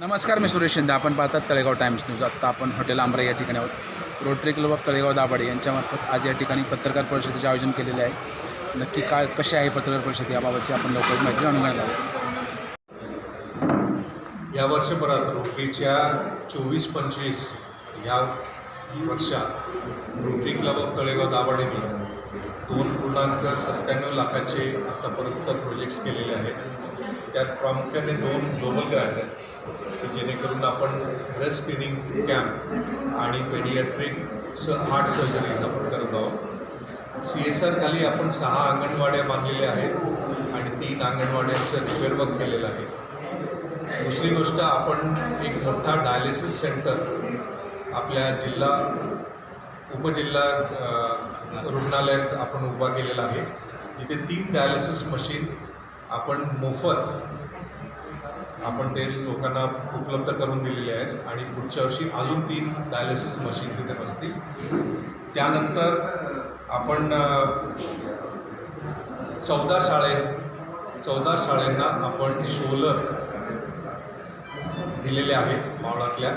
नमस्कार मी सुरेश शिंदे. आपण पाहतात तळेगाव टाइम्स न्यूज. आत्ता आपण हॉटेल आंब्रा या ठिकाणी आहोत. Rotary Club of Talegaon Dabhade यांच्यामार्फत आज या ठिकाणी पत्रकार परिषदेचे आयोजन केलेले आहे. नक्की काय कशी आहे पत्रकार परिषद याबाबतची आपण लवकरच माहिती जाणून घेणार आहोत. या वर्षभरात रोटरीच्या चोवीस पंचवीस या वर्षात रोटरी क्लब ऑफ तळेगाव दाभाडेने दोन पूर्णांक सत्त्याण्णव लाखाचे आत्तापर्यंत प्रोजेक्ट्स केलेले आहेत. त्यात प्रामुख्याने दोन ग्लोबल ग्रँड आहेत. की जेणेकरून आपण ब्रेस्ट स्क्रीनिंग कॅम्प आणि पेडियाट्रिक स हार्ट सर्जरीज आपण करत आहोत. सी एस आर खाली आपण सहा अंगणवाड्या बांधलेल्या आहेत आणि तीन अंगणवाड्यांचं रिपेअर वर्क केलेलं आहे. दुसरी गोष्ट आपण एक मोठा डायलिसिस सेंटर आपल्या जिल्हा उपजिल्हा रुग्णालयात आपण उभा केलेला आहे. इथे तीन डायलिसिस मशीन आपण मोफत आपण ते लोकांना उपलब्ध करून दिलेले आहेत आणि पुढच्या वर्षी अजून तीन डायलिसिस मशीन तिथे बसतील. त्यानंतर आपण चौदा शाळे चौदा शाळेंना आपण सोलर दिलेले आहेत मावळातल्या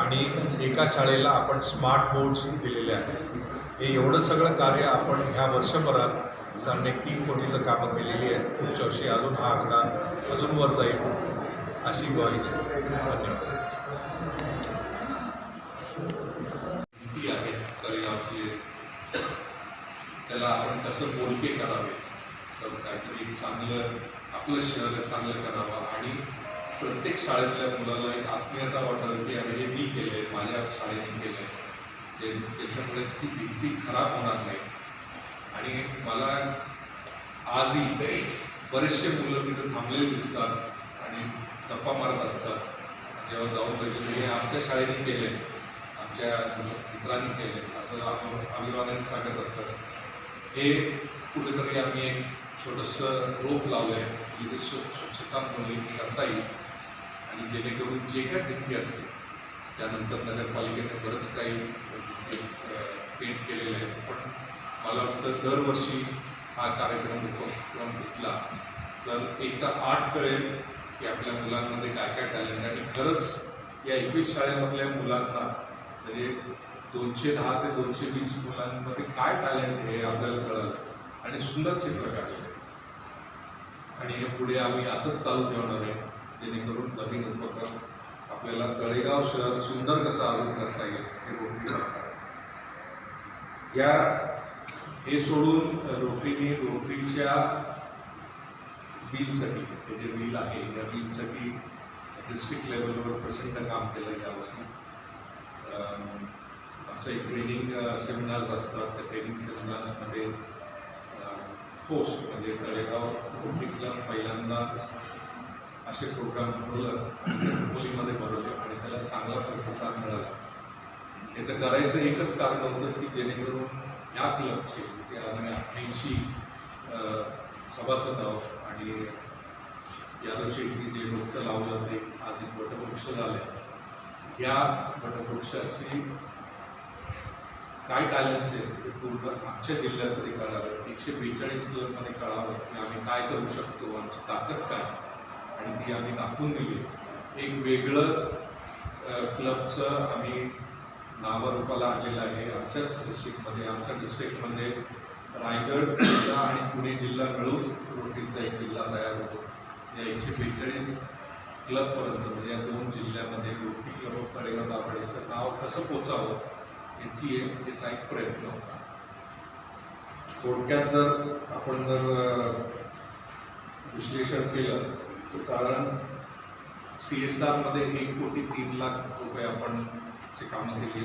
आणि एका शाळेला आपण स्मार्ट बोर्ड्स दिलेले आहेत. हे एवढं सगळं कार्य आपण ह्या वर्षभरात सामने तीन कोटीचं कामं केलेली आहेत. पुढच्या वर्षी अजून हा आकडा अजून वर जाईल अशी ग्वाही देतो. धन्यवाद. भीती आहे तळेगावची त्याला आपण कसं बोलके करावे? तर काहीतरी चांगलं आपलं शहर चांगलं करावं आणि प्रत्येक शाळेतल्या मुलाला एक आत्मीयता वाटावी की अरे हे मी केलं आहे माझ्या शाळेने केलं आहे ते त्याच्यामुळे ती भीती खराब होणार नाही. आणि मला आजही बरेचसे मुलं तिथे थांबलेले दिसतात आणि गप्पा मारत असतात. जेव्हा जाऊन बघितलं हे आमच्या शाळेने केले आमच्या मित्रांनी केले असं आम्ही अभिमानाने सांगत असतात. हे कुठेतरी आम्ही एक छोटंसं रोप लावलं आहे जिथे स्व स्वच्छता मुली करता येईल. आणि जेणेकरून जे काय भिंती असते त्यानंतर नगरपालिकेने बरंच काही पेंट केलेलं आहे. पण मला वाटतं दरवर्षी हा कार्यक्रम उपक्रम घेतला तर एकदा आठ कळेल की आपल्या मुलांमध्ये काय काय टॅलेंट आणि खरंच या एकवीस शाळेमधल्या मुलांना म्हणजे दोनशे दहा ते दोनशे वीस मुलांमध्ये काय टॅलेंट हे आपल्याला कळलं. आणि सुंदर चित्र काढले. आणि हे पुढे आम्ही असंच चालू ठेवणार आहे जेणेकरून नवीन उपक्रम आपल्याला तळेगाव शहर सुंदर कसं आरोग्य करता येईल हे या हे सोडून रोटरीने रोटरीच्या बिलसाठी हे जे बिल आहे या बिलसाठी डिस्ट्रिक्ट लेवलवर प्रचंड काम केलं यावर्षी. आमचं एक ट्रेनिंग सेमिनार्स असतात त्या ट्रेनिंग सेमिनार्समध्ये पोस्ट म्हणजे तळेगाव रोटरीला पहिल्यांदा असे प्रोग्राम भरवलं खोलीमध्ये बनवले आणि त्याला चांगला प्रतिसाद मिळाला. याचं करायचं एकच कारण होतं की जेणेकरून या क्लबचे जिथे आम्ही ऐंशी सभासद आहोत आणि यादव शेट्टी जे डोकं लावलं ते आज एक वटवृक्ष झाले या वटवृक्षाची काय टॅलेंट्स आहेत ते पूर्ण आमच्या जिल्ह्यात तरी कळावं एकशे बेचाळीस क्लबमध्ये कळावं की आम्ही काय करू शकतो आमची ताकद काय? आणि ती आम्ही दाखवून दिली. एक वेगळं क्लबचं आम्ही नावारूपाला आणलेलं आहे. आमच्याच डिस्ट्रिक्टमध्ये आमच्या डिस्ट्रिक्टमध्ये रायगड जिल्हा आणि पुणे जिल्हा मिळून रोटीचा एक जिल्हा तयार होतो. या एकशे बेचाळीस क्लबपर्यंत म्हणजे या दोन जिल्ह्यामध्ये रोटी क्लब ऑफ तळेगाव दाभाडेचं नाव कसं पोचावं याची एक याचा एक प्रयत्न होता. थोडक्यात जर आपण जर विश्लेषण केलं तर साधारण सी एस आरमध्ये एक कोटी तीन लाख रुपये आपण जे कामं केली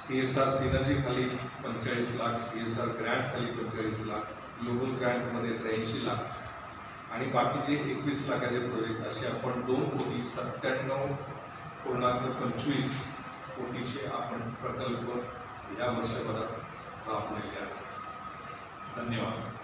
सी एस आर सिनर्जीखाली पंचेचाळीस लाख सी एस आर ग्रँटखाली पंचेचाळीस लाख ग्लोबल ग्रँटमध्ये त्र्याऐंशी लाख आणि बाकीचे एकवीस लाखाचे प्रोजेक्ट असे आपण दोन कोटी सत्त्याण्णव पूर्णांक पंचवीस कोटीचे आपण प्रकल्प या वर्षभरात राबवलेले आहेत. धन्यवाद.